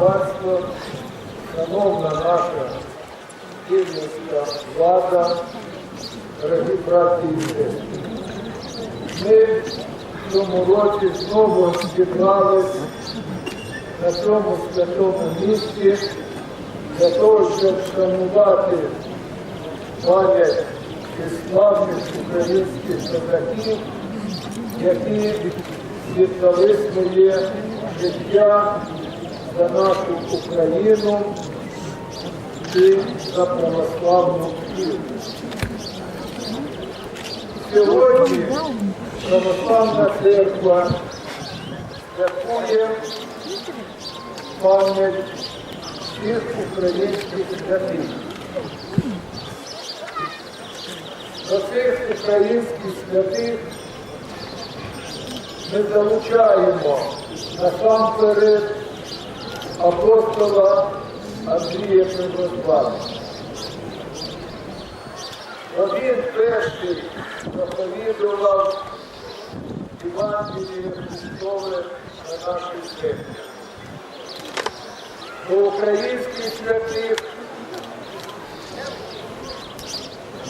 Батько, шановна наша вільницька влада, дорогі браті і сестри. Ми в цьому році знову зібрались на цьому святому місці для того, щоб вшанувати пам'ять і славних українських козаків, які віддали своє життя за нашу Україну і за православну віру. Сьогодні православна церква святкує пам'ять всіх українських святих. До цих українських святих ми залучаємо насамперед апостола Андрія Приброзвана. Бо він перший проповідував Євангеліє Христове на нашій землі. До українських святих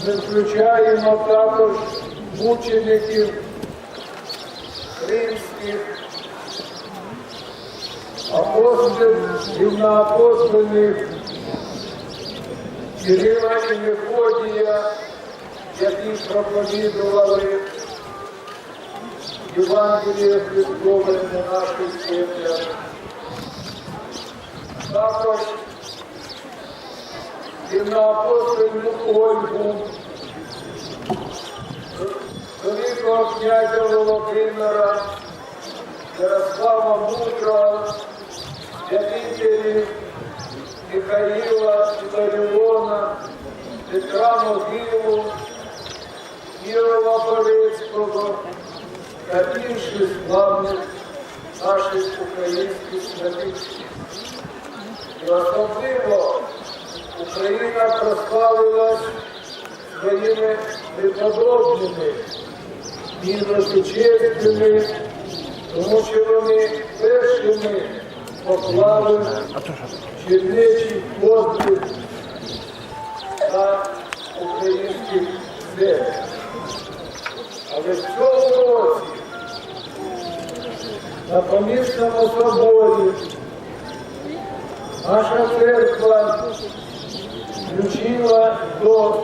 ми включаємо також мучеників римських, апостолів, рівноапостольних, Кирила і Мефодія, які проповідували Євангеліє Христове на наших землях. Також рівноапостольну Ольгу, великого князя Володимира, Ярослава Мудрого, святителів Михаїла Іларіона, Петра Могилу, Кірова Борецького та інших славних наших українських святих. І особливо Україна прославилась своїми преподобними і височезними, тому що вони першими поклали чернечий подвиг на українських землях. Але в цьому році на помісному соборі наша церква включила до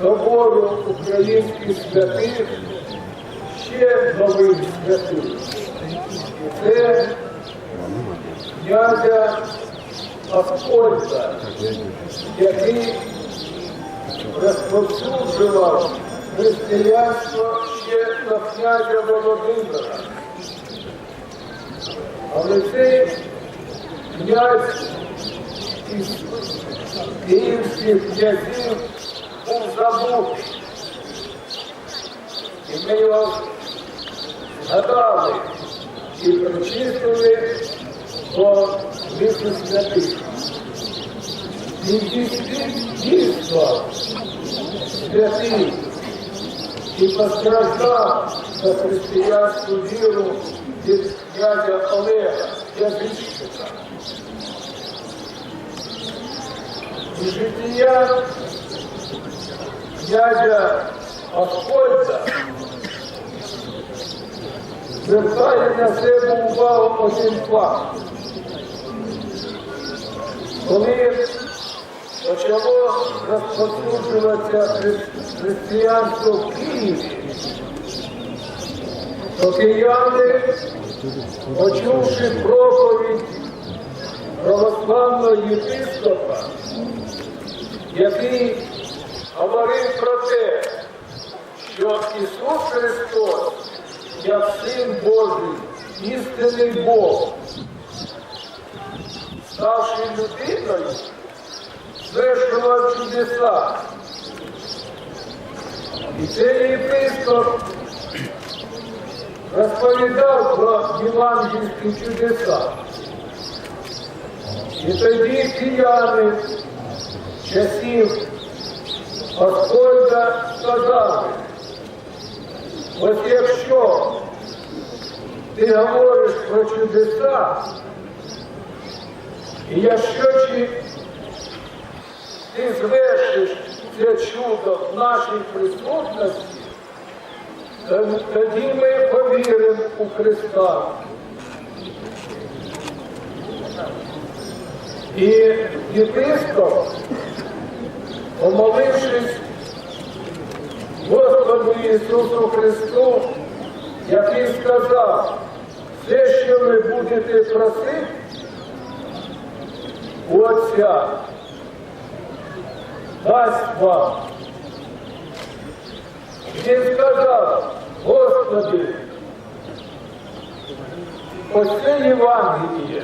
собору українських святих ще нових святих. Це князя Аскольда, який розповсюджував християнство ще на князя Володимира. Але цей князь із київських князів був забутий. І ми його згадали і причислили до лісу святих. Він дійсно святий і постраждав за християнську віру від князя Олега, І життя князя Аскольда звертає на себе увагу один факт. Коли почало розповсюджуватися хри- християнство в Києві, то кияни, почувши проповідь православного єпископа, який говорив про те, що Ісус Христос, як Син Божий, істинний Бог, ставши людиною, звершував чудеса. І цей єпископ розповідав про євангельські чудеса. І тоді кияни часів Господа сказали, ось якщо ти говориш про чудеса, і якщо ти звершиш це чудо в нашій присутності, то- тоді ми повіримо у Христа. І єпископ, помолившись Господу Ісусу Христу, який сказав, все, що ви будете просити Отця, дасть вам. Він сказав, Господи, ось це Євангеліє,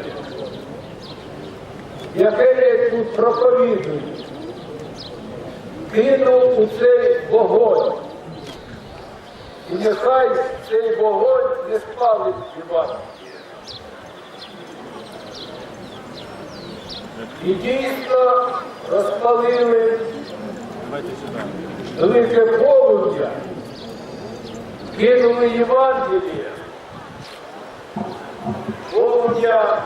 яке я тут проповідую, кинув у цей вогонь. І нехай цей вогонь не спалить Євангеліє. І дійсно розпалили велике полум'я, кинули Євангеліє. Полум'я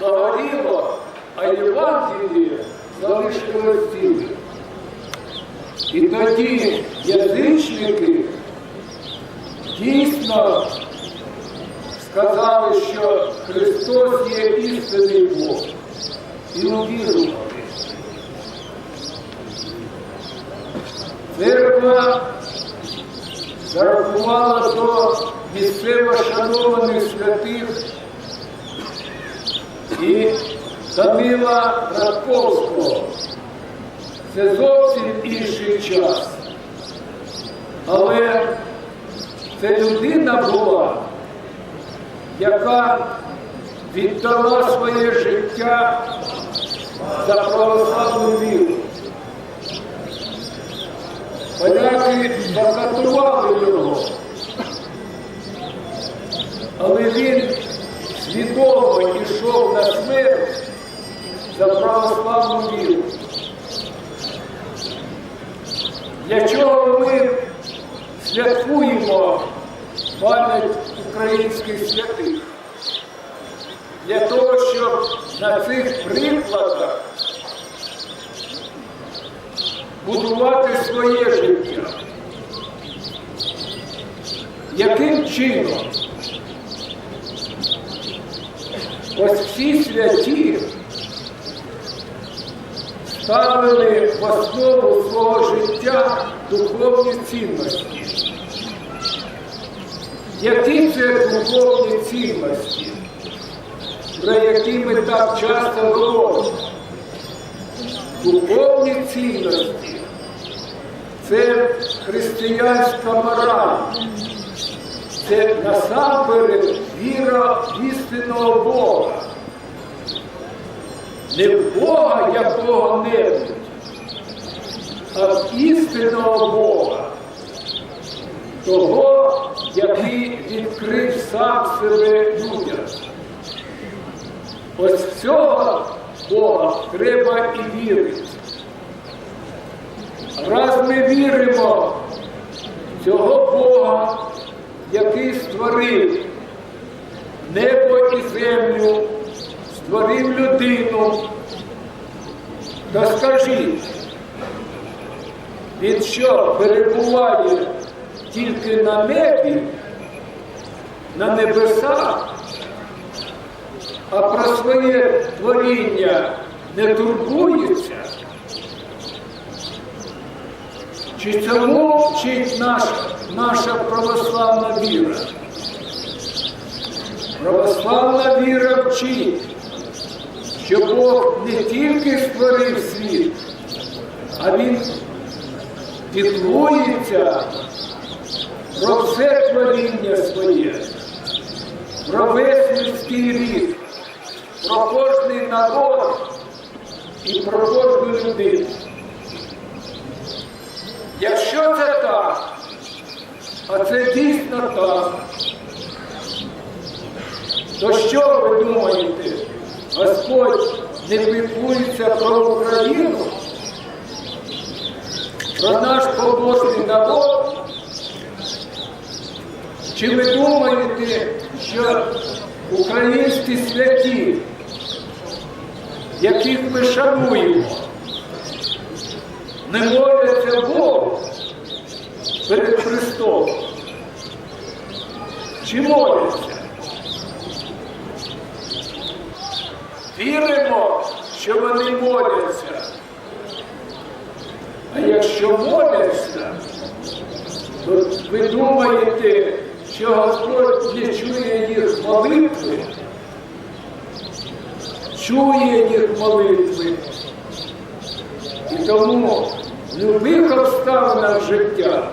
загоріло, а Євангеліє залишилось ціле. І тоді язичники дійсно сказали, що Христос є істинний Бог. І увірували. Церква зарахувала до місцево шанованих святих і Данила Радковського. Це зовсім інший час. Але це людина була, яка віддала своє життя за православну віру. Поляки закатували його, але він свідомо йшов на смерть за православну віру. Для чого ми святкуємо пам'ять українських святих? Для того, щоб на цих прикладах будувати своє життя. Яким чином? Ось всі святі ставили в основу свого життя духовні цінності. Які це духовні цінності, про які ми так часто говоримо? Духовні цінності це християнська мораль, це насамперед віра істинного Бога. Не в Бога якого-небудь, а в істинного Бога, того, який відкрив сам себе людям. Ось в цього Бога треба і вірити. Раз ми віримо в цього Бога, який створив небо і землю, створив людину, то скажіть, він що перебуває тільки на небі, на небесах, а про своє творіння не турбується? Чи цьому вчить наш, наша православна віра? Православна віра вчить, що Бог не тільки створив світ, а Він піклується про все творіння своє, про весь людський рід, про кожний народ і про кожну людину. Якщо це так, а це дійсно так, то що ви думаєте? Господь не піклується про Україну, про наш побожний народ? Чи ви думаєте, що українські святі, яких ми шануємо, не моляться Богу перед Христом? Чи моляться? Віримо, що вони моляться. А якщо моляться, то ви думаєте, що Господь не чує їх молитви? Чує їх молитви. І тому в любих обставинах життя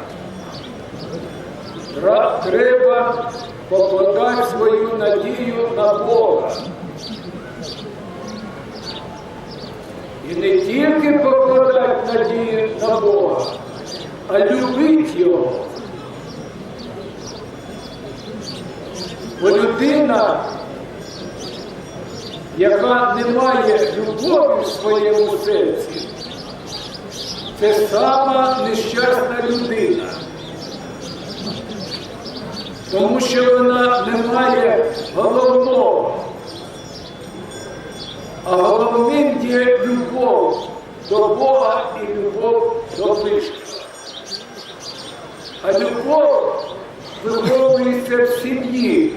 треба покладати свою надію на Бога. І не тільки покладати надію на Бога, а любити Його. Бо людина, яка не має любові в своєму серці, це сама нещасна людина. Тому що вона не має головного. А головним є любов до Бога і любов до ближнього. А любов виховується в сім'ї.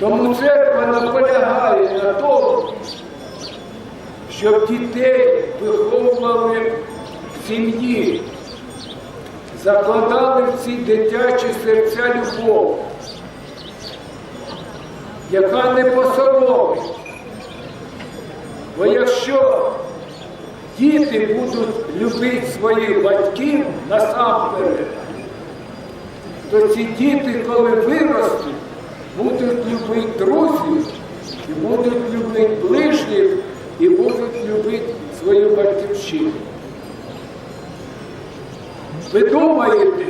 Тому церква наполягає на тому, щоб дітей виховували в сім'ї, закладали в ці дитячі серця любов яка не посоромить. Бо якщо діти будуть любити своїх батьків насамперед, то ці діти, коли виростуть, будуть любити друзів, і будуть любити ближніх, і будуть любити свою батьківщину. Ви думаєте,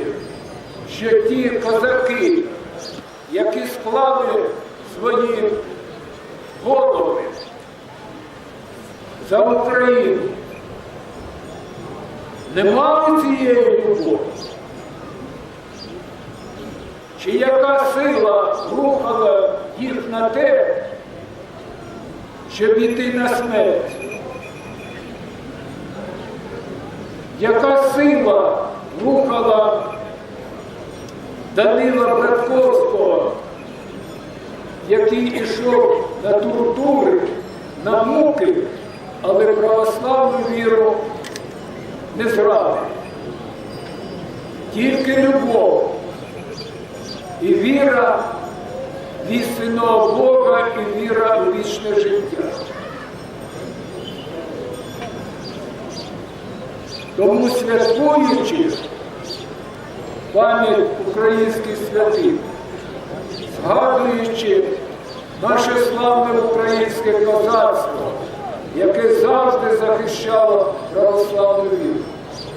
що ті козаки, які склали свої голови за Україну, не мали цієї любові? Чи яка сила рухала їх на те, щоб іти на смерть? Яка сила рухала Данила Братковського, який ішов на тортури, на муки, але православну віру не зрадив. Тільки любов і віра в істинного Бога і віра в вічне життя. Тому святкуючи пам'ять українських святих, згадуючи наше славне українське козацтво, яке завжди захищало православну віру,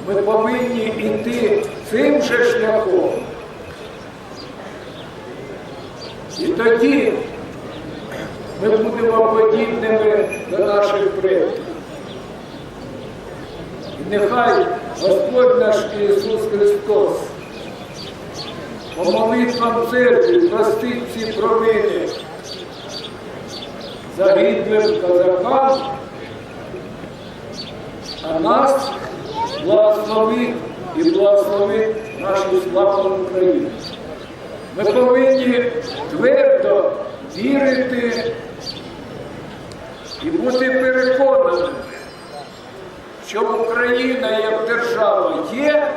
ми повинні йти цим же шляхом. І тоді ми будемо подібними до наших предків. І нехай Господь наш Ісус Христос по молитвам церкви простить ці провини загиблим козакам, а нас благословить і благословить нашу славну Україну. Ми повинні твердо вірити і бути переконаними, що Україна як держава є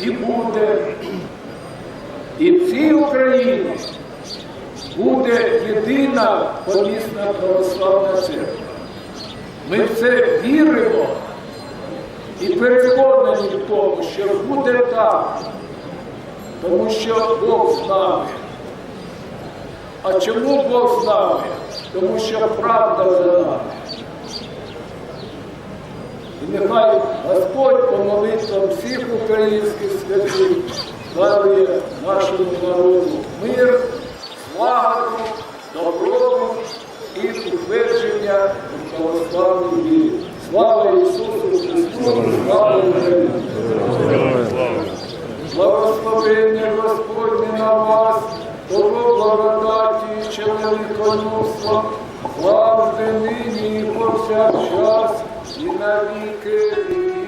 і буде. І в цій Україні буде єдина помісна православна церква. Ми в це віримо і переконані в тому, що буде так, тому що Бог з нами. А чому Бог з нами? Тому що правда за нами. І нехай Господь по молитвам всіх українських святих дарує нашому народу мир, слагоду добробут і утвердження православної віри. Слава Ісусу Христу! Слава Україні! Благословення Господне на вас, того благодаті і чоловіконосства, завжди нині і повсякчас, і на віки.